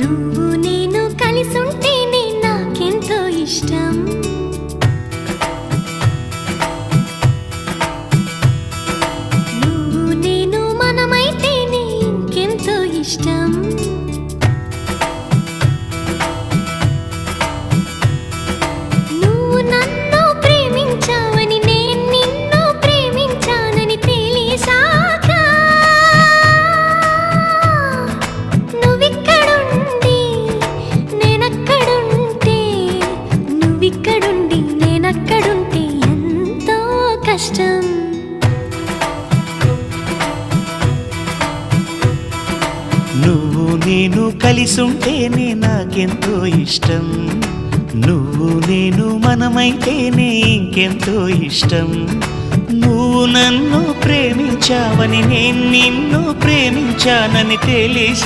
నువ్వు నేను కలిసుంటేనే నాకెంతో ఇష్టం. నువ్వు నేను మనమైతేనే ఇంకెంతో ఇష్టం. నేనక్కడుంటే ఎంతో కష్టం. నువ్వు నేను కలిసుంటేనే నాకెంతో ఇష్టం. నువ్వు నేను మనమైతేనే ఇంకెంతో ఇష్టం. నువ్వు నన్ను ప్రేమించావని నేను నిన్ను ప్రేమించానని తెలిసి